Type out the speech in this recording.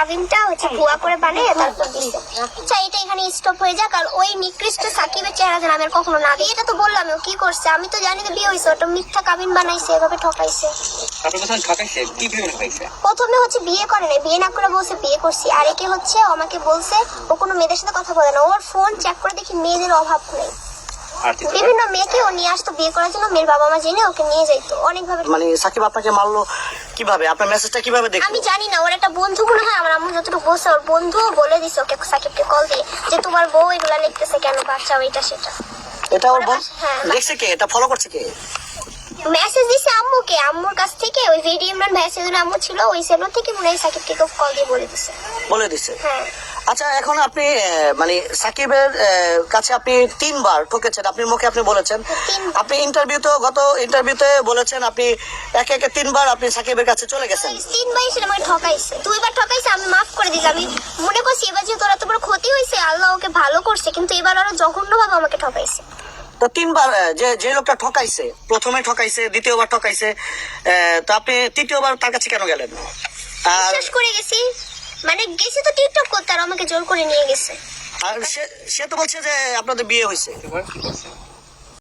কাবিনটা হচ্ছে ভুয়া করে বানিয়ে তারপর দিছে। আচ্ছা এটা এখানে স্টপ হয়ে যাক। আর ওই নিকৃষ্ট সাকিবের চেহারা যেন আমি আর কখনো না দিই এটা তো বললাম ও কি করছে? আমি তো জানি যে বিয়ে হয়েছে ওটা মিথ্যা কাবিন বানাইছে এভাবে ঠকাইছে। ঠকাইছে? প্রথমে হচ্ছে বিয়ে করে নাই বিয়ে না করে বলছে বিয়ে করছি। আর একে হচ্ছে আমাকে বলছে ও কোনো মেয়েদের সাথে কথা বলে না। ওর ফোন চেক করে দেখি মেয়েদের অভাব নেই। বিভিন্ন মেয়েকে ও নিয়ে আসতো বিয়ে করার জন্য। মেয়ের বাবা মা জেনে ওকে নিয়ে যাইতো অনেকভাবে। মানে সাকিব আপনাকে মারলো কীভাবে? আপনার মেসেজটা কীভাবে দেখল আমি জানি না ওর একটা বন্ধু মনে হয় আমার আম্মু যতটুকু বলছে ওর বন্ধু বলে দিছে ওকে সাকিবকে কল দিয়ে যে তোমার বউ এগুলা লিখতেছে কেন বাচ্চা ওইটা সেটা। এটা ওর বন্ধু? হ্যাঁ। দেখছে কে? এটা ফলো করছে কে? মেসেজ দিছে আম্মুকে আম্মুর কাছ থেকে। ওই ভিডিও ইমরান ভাইয়ের সেদিন আম্মু ছিল ওই সেগুলো থেকে মনে হয় সাকিবকে কল দিয়ে বলে দিছে। বলে দিছে? হ্যাঁ। আচ্ছা এখন আপনি মানে সাকিবের কাছে আপনি তিনবার ঠকেছেন। আপনি মুখে আপনি বলেছেন। তিনবার। আপনি ইন্টারভিউতে গত ইন্টারভিউতে বলেছেন আপনি একে একে তিনবার আপনি সাকিবের কাছে চলে গেছেন। তিন ভাই সেটা আমাকে ঠকাইছে। দুইবার ঠকাইছে আমি মাফ করে দিয়েছি আমি মনে করছি এবার যে ওরা তো বড় ক্ষতি হয়েছে আল্লাহ ওকে ভালো করছে কিন্তু এবার ওরা জঘন্য ভাবে আমাকে ঠকাইছে। তো তিনবার যে যে লোকটা ঠকাইছে প্রথমে ঠকাইছে দ্বিতীয়বার ঠকাইছে তো আপনি তৃতীয়বার তার কাছে কেন গেলেন? আর বিশ্বাস করে গেছি মানে গেছি তো টিকটক করতে আর আমাকে জোর করে নিয়ে গেছে। আর সে সে তো বলছে যে আপনাদের বিয়ে হয়েছে।